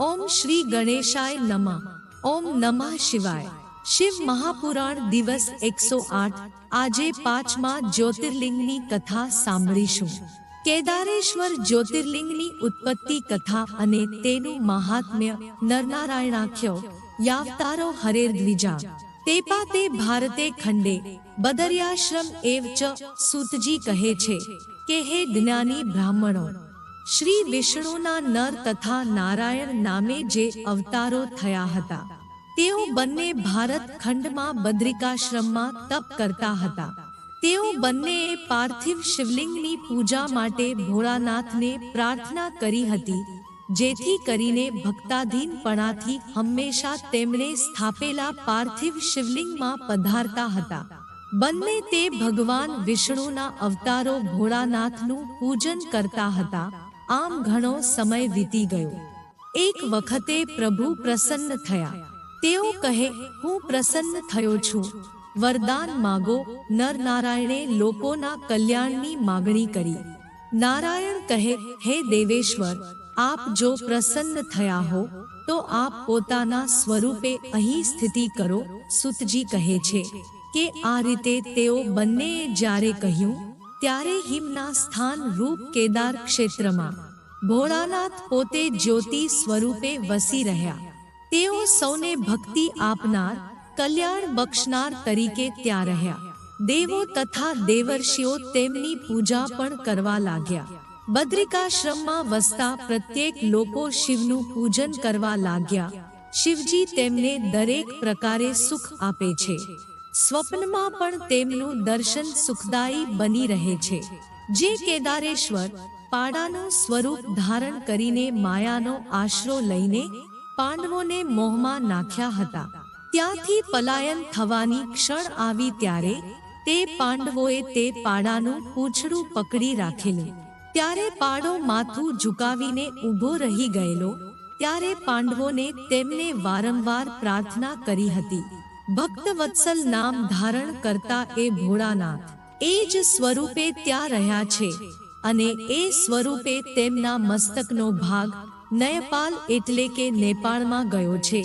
ઓમ શ્રી ગણેશાય નમઃ. ઓમ નમઃ શિવાય. શિવ મહાપુરાણ દિવસ એકસો આઠ. આજે પાંચમા જ્યોતિર્લિંગની કથા સાંભળીશું. કેદારેશ્વર જ્યોતિર્લિંગની ઉત્પત્તિ કથા અને તેનું મહાત્મ્ય નરનારાયણાખ્યો યાવતારો હરેર દ્વિજા. તેપા તે ભારતે ખંડે, બદર્યાશ્રમ એવ ચ સૂતજી કહે છે કે, હે જ્ઞાની બ્રાહ્મણો શ્રી વિષ્ણુના નર તથા નારાયણ નામે જે અવતારો થયા હતા, તેઓ બંને ભારત ખંડમાં બદ્રિકાશ્રમમાં તપ કરતા હતા. તેઓ બંનેએ પાર્થિવ શિવલિંગની પૂજા માટે ભોળાનાથને પ્રાર્થના કરી હતી, જેથી કરીને ભક્તાધીનપણાથી હંમેશા તેમણે સ્થાપેલા પાર્થિવ શિવલિંગમાં પધારતા હતા. બંને તે ભગવાન વિષ્ણુના અવતારો ભોળાનાથનું પૂજન કરતા હતા. આમ ઘણો સમય વીતી ગયો. એક વખતે પ્રભુ પ્રસન્ન થયા. તેઓ કહે, હું પ્રસન્ન થયો છું. વરદાન માગો. નર નારાયણે લોકોના કલ્યાણની માગણી કરી. નારાયણ કહે, હે દેવેશ્વર, આપ જો પ્રસન્ન થયા હો, તો આપ પોતાના સ્વરૂપે અહીં સ્થિતિ કરો. સુતજી કહે છે કે, આ રીતે તેઓ બંનેએ જ્યારે કહ્યું, ત્યારે હિમના સ્થાન રૂપ કેદાર ક્ષેત્રમાં ભોળાનાથ પોતે જ્યોતિ સ્વરૂપે વસી રહ્યા. તેઓ સૌને ભક્તિ આપનાર, કલ્યાણ બક્ષનાર તરીકે ત્યાં રહ્યા. દેવો તથા દેવર્ષિઓ તેમની પૂજા પણ કરવા લાગ્યા. બદ્રિકાશ્રમમાં વસતા પ્રત્યેક લોકો શિવનું પૂજન કરવા લાગ્યા. શિવજી તેમને દરેક પ્રકારે સુખ આપે છે. સ્વપ્નમાં પણ તેમનું દર્શન સુખદાયી બની રહે છે. જે કેદારેશ્વર પાડાનું સ્વરૂપ ધારણ કરીને માયાનો આશરો લઈને પાંડવોને મોહમાં નાખ્યા હતા. ત્યાંથી પલાયન થવાની ક્ષણ આવી ત્યારે તે પાંડવોએ તે પાડાનું પૂંછડું પકડી રાખેલું. ત્યારે પાડો માથું ઝુકાવીને ઊભો રહી ગયેલો, ત્યારે પાંડવોને તેમને વારંવાર પ્રાર્થના કરી હતી. ભક્તવત્સલ નામ ધારણ કરતા એ ભોળાનાથ, એ જ સ્વરૂપે ત્યાં રહ્યા છે. અને એ સ્વરૂપે તેમના મસ્તકનો ભાગ નયપાલ એટલે કે નેપાળમાં ગયો છે.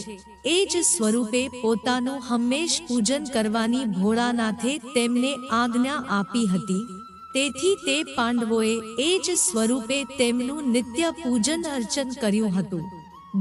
એ જ સ્વરૂપે પોતાનું હંમેશ પૂજન કરવાની ભોળાનાથે તેમને આજ્ઞા આપી હતી. તેથી તે પાંડવોએ એ જ સ્વરૂપે તેમનું નિત્ય પૂજન અર્ચન કર્યું હતું.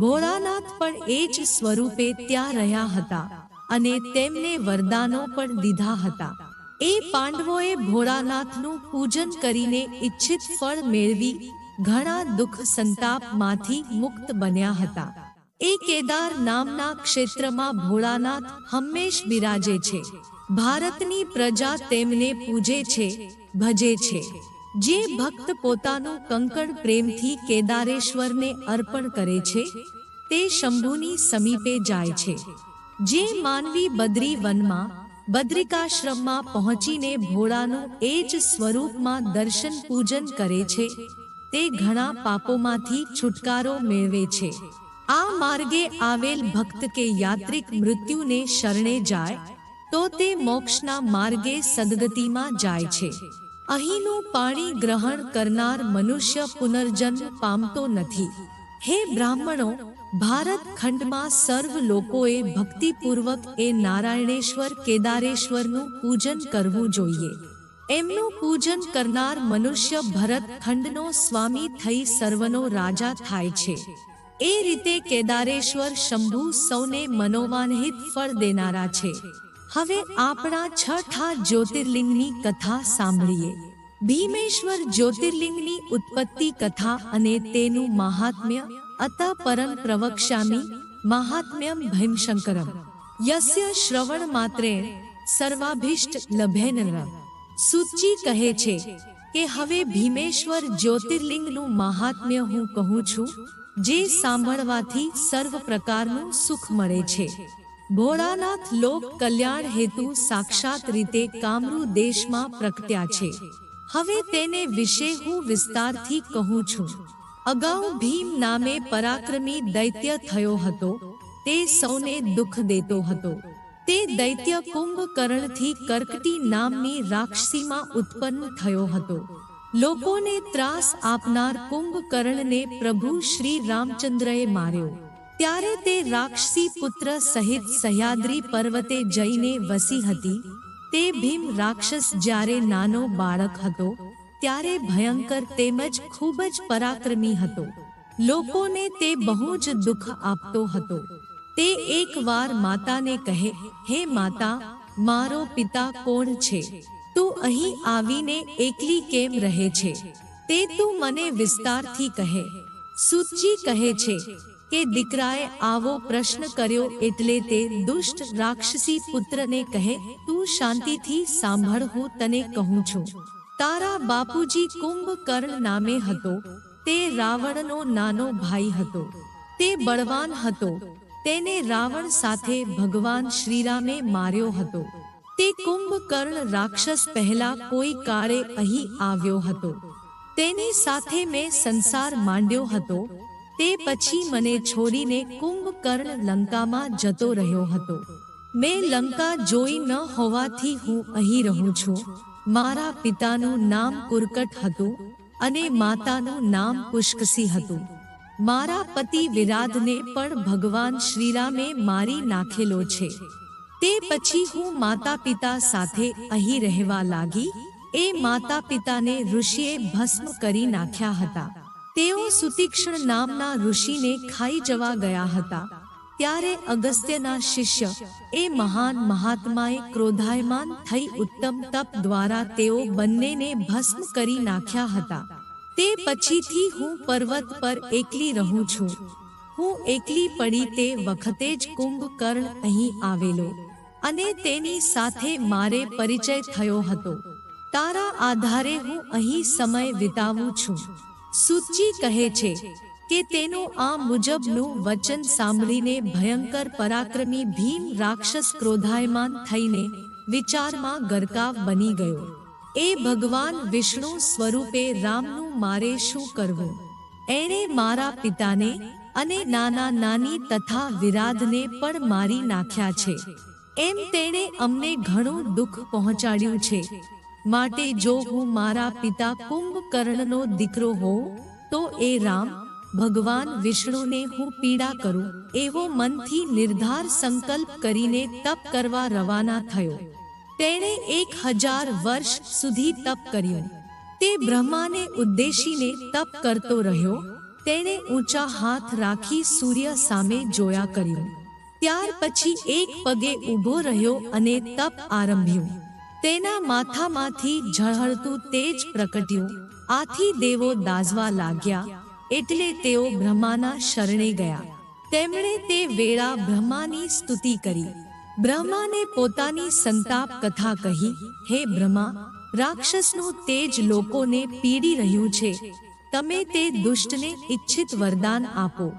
ભોળાનાથ પણ એ જ સ્વરૂપે ત્યાં રહ્યા હતા અને તેમને વરદાનો પણ દીધા હતા. એ પાંડવોએ ભોળાનાથનું પૂજન કરીને ઈચ્છિત ફળ મેળવી ઘણા દુઃખ સંતાપમાંથી મુક્ત બન્યા હતા. એ કેદાર નામના ક્ષેત્રમાં ભોળાનાથ હંમેશ બિરાજે છે. ભારતની પ્રજા તેમને પૂજે છે, ભજે છે. જે ભક્ત પોતાનું કંકણ પ્રેમથી કેદારેશ્વરને અર્પણ કરે છે, તે શંભુની સમીપે જાય છે. જે માનવી બદ્રી વનમાં બદ્રિકાશ્રમમાં પહોંચીને ભોળાનું એ જ સ્વરૂપમાં દર્શન પૂજન કરે છે. તે ઘણા પાપોમાંથી છુટકારો મેળવે છે. આ માર્ગે આવેલ ભક્ત કે યાત્રિક મૃત્યુને શરણે જાય, તો તે મોક્ષના માર્ગે સદગતિમાં જાય છે. અહીંનું પાણી ગ્રહણ કરનાર મનુષ્ય પુનર્જન્મ પામતો નથી. હે બ્રાહ્મણો ભારત ખંડમાં સર્વ લોકોએ ભક્તિપૂર્વક એ નારાયણેશ્વર, કેદારેશ્વરનું પૂજન કરવું જોઈએ. એમનું પૂજન કરનાર મનુષ્ય ભરત ખંડનો સ્વામી થઈ સર્વનો રાજા થાય છે. એ રીતે કેદારેશ્વર શંભુ સૌને મનોવાનહિત ફળ દેનારા છે. હવે આપણા છઠા જ્યોતિર્લિંગની કથા સાંભળીએ. ભીમેશ્વર જ્યોતિર્લિંગની ઉત્પત્તિ કથા અને તેનું મહાત્મ્ય અત પરમ પ્રવક્ષ્યામી મહાત્મ્યમ ભીમશંકરમ યસ્ય શ્રવણ માત્રે સર્વાભિષ્ટ લભેનર સુચી કહે છે કે હવે ભીમેશ્વર જ્યોતિર્લિંગનું મહાત્મ્ય હું કહું છું જે સાંભળવાથી સર્વ પ્રકારનું સુખ મળે છે ભોળાનાથ લોક કલ્યાણ હેતુ સાક્ષાત રીતે કામરૂ દેશમાં પ્રગટ્યા છે હવે તેને વિશે હું વિસ્તારથી કહું છું અગાઉ ભીમ નામે પરાક્રમી દૈત્ય થયો હતો. તે સૌને દુઃખ દેતો હતો. તે દૈત્ય કુંભકર્ણથી કર્કટી નામની રાક્ષસીમાં ઉત્પન્ન થયો હતો. લોકોને ત્રાસ આપનાર કુંભકર્ણને પ્રભુ શ્રી રામચંદ્રએ માર્યો. ત્યારે તે રાક્ષસી પુત્ર સહિત સહ્યાદ્રી પર્વતે જઈને વસી હતી. તે ભીમ રાક્ષસ જ્યારે નાનો બાળક હતો ત્યારે ભયંકર તેમજ ખૂબ જ પરાક્રમી હતો. લોકોને તે બહુ જ દુઃખ આપતો હતો. તે એકવાર માતાને કહે, હે માતા, મારો પિતા કોણ છે? તું અહીં આવીને એકલી કેમ રહે છે? તે તું મને વિસ્તારથી કહે, સુચી કહે છે કે દીકરાએ આવો પ્રશ્ન કર્યો એટલે તે દુષ્ટ રાક્ષસી પુત્રને કહે, તું શાંતિથી સાંભળ, હું તને કહું છું. તારા બાપુજી કુંભકર્ણ નામે હતો. તે રાવણનો નાનો ભાઈ હતો. તે બળવાન હતો. તેને રાવણ સાથે ભગવાન શ્રીરામે માર્યો હતો. તે કુંભકર્ણ રાક્ષસ પહેલા કોઈ કાળે અહીં આવ્યો હતો. તેની સાથે મેં સંસાર માંડ્યો હતો. તે પછી મને છોડીને કુંભકર્ણ લંકામાં જતો રહ્યો હતો. મેં લંકા જોઈ ન હોવાથી હું અહીં રહું છું. મારા પિતાનું નામ કુરકટ હતું અને માતાનું નામ પુષ્કસી હતું. મારા પતિ વિરાધને પણ ભગવાન શ્રીરામે મારી નાખેલો છે. તે પછી હું માતા પિતા સાથે અહીં રહેવા લાગી. એ માતા પિતાને ઋષિએ ભસ્મ કરી નાખ્યા હતા. તેઓ સુતીક્ષ્ણ નામના ઋષિને ખાઈ જવા ગયા હતા. ત્યારે અગસ્ત્યના શિષ્ય એ મહાન મહાત્માએ ક્રોધાયમાન થઈ ઉત્તમ તપ દ્વારા તેઓ બંનેને ભસ્મ કરી નાખ્યા હતા. તે પછીથી હું પર્વત પર એકલી રહું છું. હું એકલી પડી તે વખતે જ કુંભકર્ણ અહીં આવેલો અને તેની સાથે મારે પરિચય થયો હતો. તારા આધારે હું અહીં સમય વિતાવું છું. સૂચિ કહે છે કે તેનું આ મુજબનું વચન સાંભળીને ભયંકર પરાક્રમી ભીમ રાક્ષસ ક્રોધાયમાન થઈને વિચારમાં ગરકાવ બની ગયો. એ ભગવાન વિષ્ણુ સ્વરૂપે રામનું મારે શું કરવું? એણે મારા પિતાને અને નાના નાની તથા વિરાધને પણ મારી નાખ્યા છે. એમ તેણે અમને ઘણું દુઃખ પહોંચાડ્યું છે. માટે જો હું મારા પિતા કુંભકર્ણનો દીકરો હોઉં, તો એ રામ ભગવાન વિષ્ણુને હું પીડા કરું, એવો મનથી નિર્ધાર સંકલ્પ કરીને તપ કરવા રવાના થયો. તેણે એક હજાર વર્ષ સુધી તપ કર્યું. તે બ્રહ્માને ઉદ્દેશીને તપ કરતો રહ્યો. તેણે ઊંચા હાથ રાખી સૂર્ય સામે જોયા કર્યું. ત્યાર પછી એક પગે ઊભો રહ્યો અને તપ આરંભ્યું. તેના માથામાંથી ઝળહળતું તેજ પ્રકટ્યું. આથી દેવો દાઝવા લાગ્યા. એટલે તેઓ બ્રહ્માના શરણે ગયા. તેમણે તે વેળા બ્રહ્માની સ્તુતિ કરી. બ્રહ્માને પોતાની સંતાપ કથા કહી, હે બ્રહ્મા, રાક્ષસનું તેજ લોકોને પીડી રહ્યું છે. તમે તે દુષ્ટને ઈચ્છિત વરદાન આપો.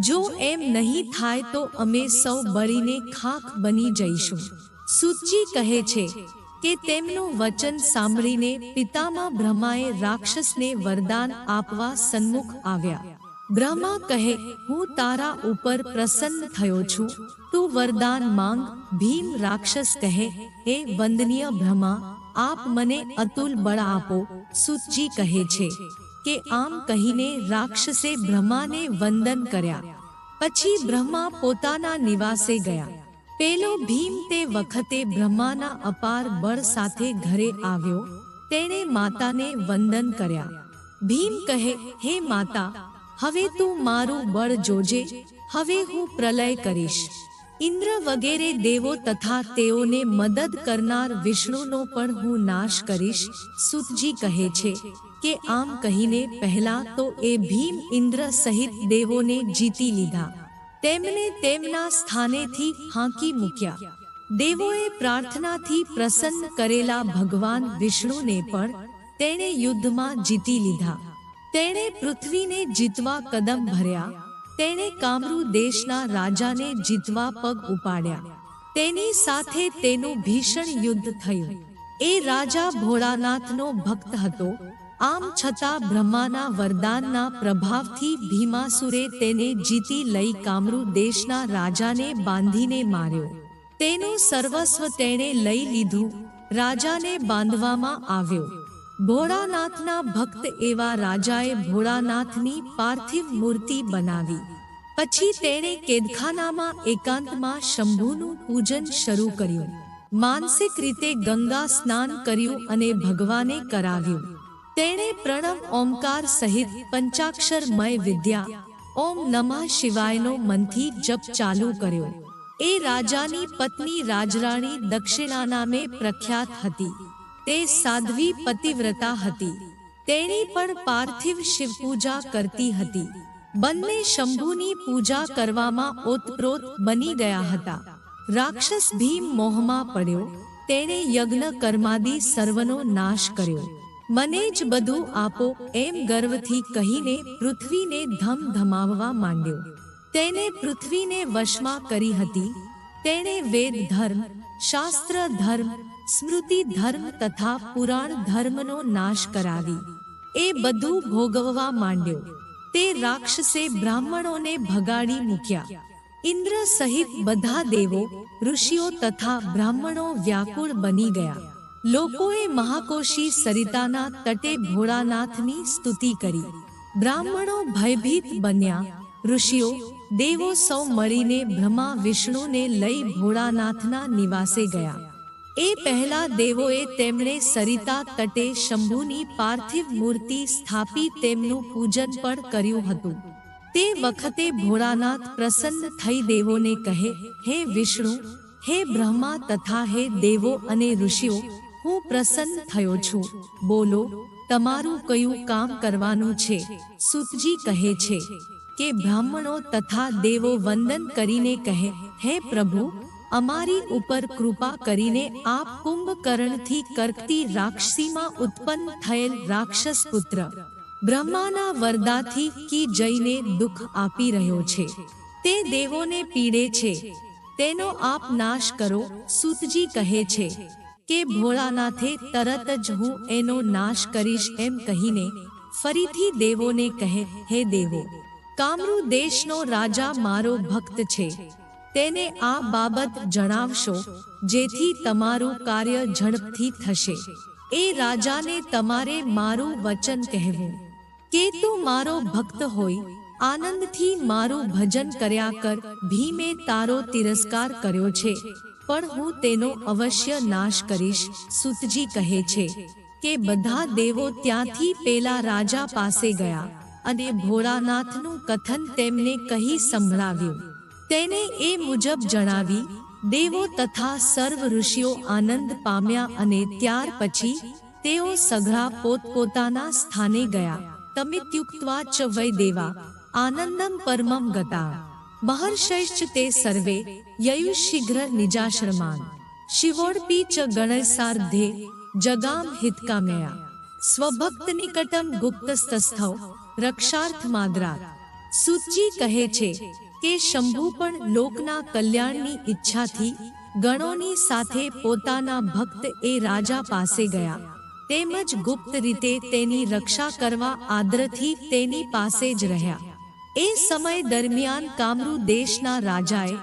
જો એમ નહીં થાય તો અમે સૌ બળીને ખાખ બની જઈશું. સુચી કહે છે કે તેમનું વચન સાંભળીને પિતામાં બ્રહ્માએ રાક્ષસને વરદાન આપવા સન્મુખ આવ્યા. બ્રહ્મા કહે, હું તારા ઉપર પ્રસન્ન થયો છું. તું વરદાન માંગ. ભીમ રાક્ષસ કહે, હે વંદનીય બ્રહ્મા, આપ મને અતુલ બળ આપો. સુચજી કહે છે કે, આમ કહીને રાક્ષસે બ્રહ્માને વંદન કર્યા. પછી બ્રહ્મા પોતાના નિવાસે ગયા. પેલો ભીમ તે વખતે બ્રહ્માના અપાર બળ સાથે ઘરે આવ્યો. તેણે માતાને વંદન કર્યા. ભીમ કહે, હે માતા, હવે તું મારું બળ જોજે. હવે હું પ્રલય કરીશ. ઇન્દ્ર વગેરે દેવો તથા તેઓને મદદ કરનાર વિષ્ણુનો પણ હું નાશ કરીશ, સુતજી કહે છે. કે આમ કહીને પહેલા તો એ ભીમ ઇન્દ્ર સહિત દેવોને જીતી લીધા. તેમને તેમના સ્થાનેથી હાંકી મૂક્યા. દેવોએ પ્રાર્થનાથી પ્રસન્ન કરેલા ભગવાન વિષ્ણુને પણ તેણે યુદ્ધમાં જીતી લીધા. તેણે પૃથ્વીને જીતવા કદમ ભર્યા. તેણે કામરૂ દેશના રાજાને જીતવા પગ ઉપાડ્યા. તેની સાથે તેનું ભીષણ યુદ્ધ થયું. એ રાજા ભોળાનાથનો ભક્ત હતો. આમ છતાં બ્રહ્માના વરદાનના પ્રભાવથી ભીમાસુરે તેને જીતી લઈ કામરૂ દેશના રાજાને બાંધીને માર્યો. તેનું સર્વસ્વ તેણે લઈ લીધું, રાજાને બાંધવામાં આવ્યો. ભોળાનાથના ભક્ત એવા રાજાએ ભોળાનાથની પાર્થિવ મૂર્તિ બનાવી. પછી તેણે કેદખાનામાં એકાંતમાં શંભુનું પૂજન શરૂ કર્યું. માનસિક રીતે ગંગા સ્નાન કર્યું અને ભગવાને કરાવ્યું. તેણે પ્રણવ ઓમકાર સહિત પંચાક્ષરમય વિદ્યા ઓમ નમઃ શિવાયનો મનથી જપ ચાલુ કર્યો. એ રાજાની પત્ની રાજરાણી દક્ષિણા નામે પ્રખ્યાત હતી. તે સાધ્વી પતિવ્રતા હતી. તેણી પણ પાર્થિવ શિવ પૂજા કરતી હતી. બંને શંભુની પૂજા કરવામાં ઓતપ્રોત બની ગયા હતા. રાક્ષસ ભીમ મોહમાં પડ્યો. તેણે યજ્ઞ કર્માદી સર્વનો નાશ કર્યો. મને જ બધું આપો એમ ગર્વથી કહીને પૃથ્વીને ધમધમાવવા માંડ્યો. તેને પૃથ્વીને વશમાં કરી હતી. તેણે વેદ ધર્મ, શાસ્ત્ર ધર્મ, સ્મૃતિ ધર્મ તથા પુરાણ ધર્મનો નાશ કરાવી. એ બધું ભોગવવા માંડ્યો. તે રાક્ષસે બ્રાહ્મણોને ભગાડી મૂક્યા. ઇન્દ્ર સહિત બધા દેવો, ઋષિઓ તથા બ્રાહ્મણો વ્યાકુળ બની ગયા. લોકોએ મહાકોશી સરિતાના તટે ભોળાનાથની સ્તુતિ કરી. બ્રાહ્મણો ભયભીત બન્યા. ઋષિઓ, દેવો સૌ મળીને બ્રહ્મા વિષ્ણુને લઈ ભોળાનાથના નિવાસે ગયા. એ પહેલા દેવોએ તેમણે સરિતા તટે શંભુની પાર્થિવ મૂર્તિ સ્થાપી તેમનું પૂજન પણ કર્યું હતું. તે વખતે ભોળાનાથ પ્રસન્ન થઈ દેવોને કહે, હે વિષ્ણુ, હે બ્રહ્મા તથા હે દેવો અને ઋષિઓ હું પ્રસન્ન થયો છું. બોલો, તમારું કયું કામ કરવાનું છે? સુતજી કહે છે કે બ્રાહ્મણો તથા દેવો વંદન કરીને કહે, હે પ્રભુ, અમારી ઉપર કૃપા કરીને આપ કુંભકર્ણથી કરકતી રાક્ષસીમાં ઉત્પન્ન થયેલ રાક્ષસ પુત્ર, બ્રહ્માના વરદાથી કી જઈને દુઃખ આપી રહ્યો છે. તે દેવોને પીડે છે. તેનો આપ નાશ કરો. સૂતજી કહે છે કે ભોળાનાથે તરત જ હું એનો નાશ કરીશ એમ કહીને ફરીથી દેવોને કહે, હે દેવો, કામરુ દેશનો રાજા મારો ભક્ત છે. તેને આ બાબત જણાવશો, જેથી તમારું કાર્ય ઝડપથી થશે. એ રાજાને તમારે મારું વચન કહેવું. કે તું મારો ભક્ત હોય, આનંદથી મારું ભજન કર્યા કર, ભીમે તારો તિરસ્કાર કર્યો છે. પણ હું તેનો અવશ્ય નાશ કરીશ. સુતજી કહે છે કે બધા દેવો ત્યાંથી પેલા રાજા પાસે ગયા અને ભોળાનાથનું કથન તેમને કહી સંભળાવ્યું. તેને એ મુજબ જણાવી, દેવો તથા સર્વ ઋષિઓ આનંદ પામ્યા અને ત્યાર પછી તેઓ સઘળા પોતપોતાના સ્થાને ગયા. તમિત્યુક્ત્વા ચ વૈ દેવા આનંદમ પરમમ ગતા. મહર્ષૈશ્ચ તે સર્વે યયુશીઘ્ર નિજાશ્રમાન શિવોડપી ચ ગણસાર્ધે જગામ હિતકામ્યા સ્વભક્ત નિકટમ ગુપ્તસ્તસ્થૌ રક્ષાર્થ માદરા સુચી કહે છે કે શંભુ પણ લોકના કલ્યાણની ઈચ્છાથી ગણોની સાથે પોતાના ભક્ત એ રાજા પાસે ગયા તેમજ ગુપ્ત રીતે તેની રક્ષા કરવા આદરથી તેની પાસે જ રહ્યા એ સમય દરમિયાન કામરુ દેશના રાજાએ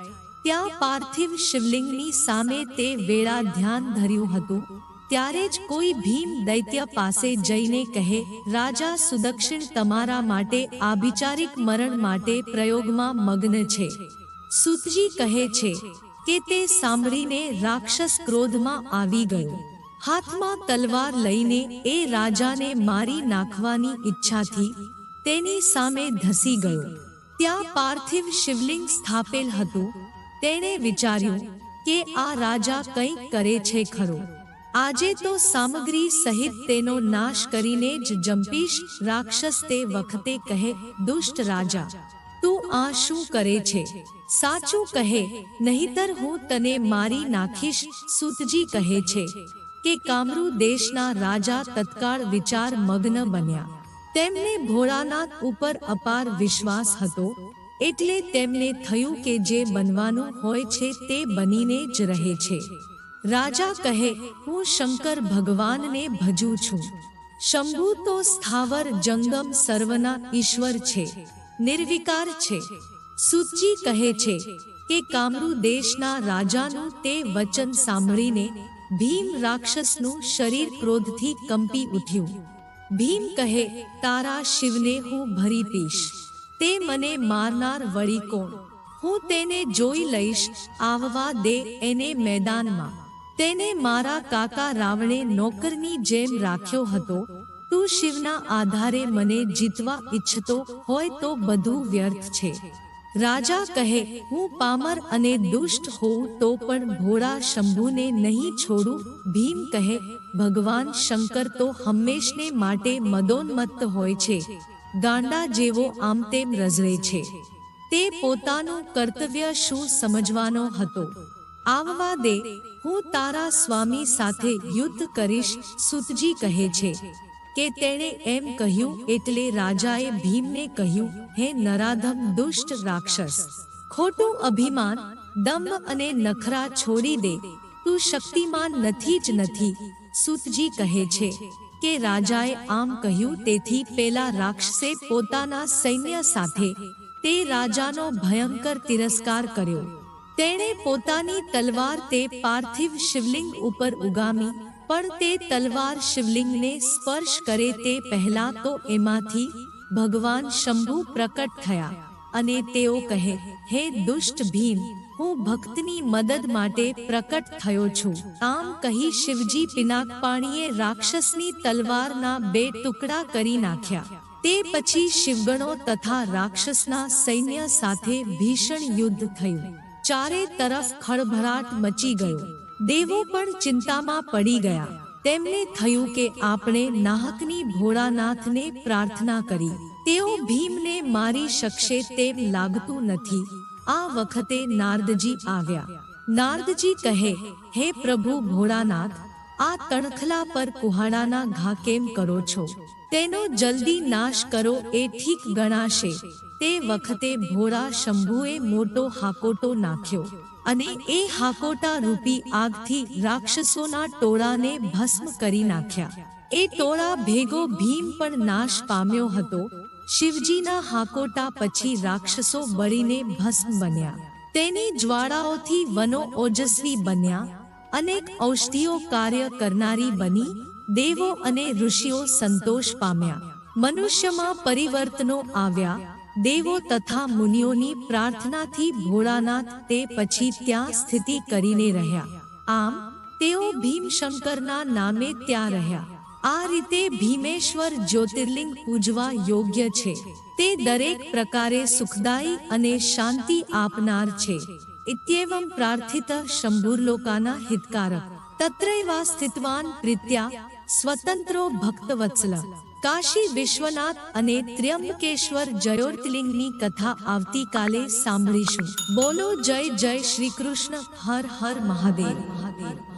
ત્યાં પાર્થિવ શિવલિંગની સામે તે વેળા ધ્યાન ધર્યું હતું. ત્યારે જ કોઈ ભીમ દૈત્ય પાસે જઈને કહે, રાજા સુદક્ષિણ તમારા માટે આભિચારિક મરણ માટે પ્રયોગમાં મગ્ન છે. સુતજી કહે છે કે તે સાંભળીને રાક્ષસ ક્રોધમાં આવી ગયો. હાથમાં તલવાર લઈને એ રાજાને મારી નાખવાની ઈચ્છાથી તેની સામે ધસી ગયો. ત્યાં પાર્થિવ શિવલિંગ સ્થાપેલ હતું. તેણે વિચાર્યું કે આ રાજા કંઈક કરે છે ખરો. આજે તો સામગ્રી સહિત તેનો નાશ કરીને જ જંપીશ રાક્ષસ તે વખતે કહે, દુષ્ટ રાજા, તું આ શું કરે છે? સાચું કહે, નહીતર હું તને મારી નાખીશ, સુતજી કહે છે કે કામરુ દેશના રાજા તત્કાળ વિચાર મગ્ન બન્યા. તેમને ભોળાનાથ ઉપર અપાર વિશ્વાસ હતો, એટલે તેમને થયું કે જે બનવાનું હોય છે તે બનીને જ રહે છે. રાજા કહે, હું શંકર ભગવાનને ભજું છું. શંભુ તો સ્થાવર જંગમ સર્વના ઈશ્વર છે, નિર્વિકાર છે. સુચી કહે છે કે કામરુ દેશના રાજાનું તે વચન સાંભળીને ભીમ રાક્ષસનું શરીર ક્રોધથી કંપી ઉઠ્યું. ભીમ કહે, તારા શિવને હું ભરી પીશ. તે મને મારનાર વળી કોણ? હું તેને જોઈ લઈશ, આવવા દે એને મેદાનમાં. તેને મારા કાકા રાવણે નોકરની જેમ રાખ્યો હતો. તું શિવના આધારે મને જીતવા ઈચ્છતો હોય તો બધું વ્યર્થ છે. રાજા કહે, હું પામર અને દુષ્ટ હોઉં તો પણ ભોળા શંભુને નહીં છોડું. ભીમ કહે, ભગવાન શંકર તો હંમેશને માટે મદોન્મત્ત હોય છે. ગાંડા જેવો આમ તેમ રઝળે છે. તે પોતાનું કર્તવ્ય શું સમજવાનો હતો? આવવા દે. હું તારા સ્વામી સાથે યુદ્ધ કરીશ, સુતજી કહે છે. કે તેણે એમ કહ્યું, એટલે રાજાએ ભીમને કહ્યું, હે નરાધમ દુષ્ટ રાક્ષસ, ખોટું અભિમાન, દંભ અને નખરા છોડી દે. તું શક્તિમાન નથી જ નથી. સુતજી કહે છે કે રાજાએ આમ કહ્યું, તેથી પેલા રાક્ષસે પોતાના સૈન્ય સાથે તે રાજાનો ભયંકર તિરસ્કાર કર્યો. તેણે પોતાની તલવાર તે પાર્થિવ શિવલિંગ ઉપર ઉગામી પણ તે તલવાર શિવલિંગને સ્પર્શ કરે તે પહેલા તો એમાંથી ભગવાન શંભુ પ્રકટ થયા અને તેઓ કહે, હે દુષ્ટ ભીમ, હું ભક્તની મદદ માટે પ્રકટ થયો છું. આમ કહી શિવજી પિનાક પાણીએ રાક્ષસની તલવારના બે ટુકડા કરી નાખ્યા. તે પછી શિવગણો તથા રાક્ષસના સૈન્ય સાથે ભીષણ યુદ્ધ થયું. ચારે તરફ ખળભળાટ મચી ગયો. દેવો પણ ચિંતામાં પડી ગયા. તેમને થયું કે આપણે નાહકની ભોળાનાથને પ્રાર્થના કરી. તેઓ ભીમને મારી શકશે તેમ લાગતું નથી. આ વખતે નારદજી આવ્યા. નારદજી કહે, હે પ્રભુ ભોળાનાથ, આ તણખલા પર કુહાડાના ઘા કેમ કરો છો? તેનો જલ્દી નાશ કરો એ ઠીક ગણાશે. તે વખતે ભોળા શંભુએ મોટો હાકોટો નાખ્યો. અને એ હાકોટા રૂપી આગથી રાક્ષસોના ટોળાને ભસ્મ કરી નાખ્યા. એ ટોળા ભેગો ભીમ પણ નાશ પામ્યો હતો. શિવજીના હાકોટા પછી રાક્ષસો બળીને ભસ્મ બન્યા. તેની જ્વાળાઓથી વનો ઓજસ્વી બન્યા. અનેક ઔષધિઓ કાર્ય કરનારી બની. દેવો અને ઋષિઓ સંતોષ પામ્યા. મનુષ્યમાં પરિવર્તનો આવ્યા. દેવો તથા મુનિઓની પ્રાર્થનાથી ભોળાનાથ તે પછી ત્યાં સ્થિતિ કરીને રહ્યા. આમ, તેઓ ભીમશંકરના નામે ત્યાં રહ્યા. આ રીતે ભીમેશ્વર જ્યોતિર્લિંગ પૂજવા યોગ્ય છે. તે દરેક પ્રકારે સુખદાયી અને શાંતિ આપનાર છે. ઇત્યેવમ પ્રાર્થિત શંભુર્લોકાના હિતકારક. તત્રૈવા સ્થિતવાન પ્રીત્યા સ્વતંત્રો ભક્તવત્સલ. કાશી વિશ્વનાથ અને ત્ર્યંબકેશ્વર જયોર્તિલિંગની કથા આવતીકાલે સાંભળીશું. બોલો જય જય શ્રી કૃષ્ણ, હર હર મહાદેવ મહાદેવ.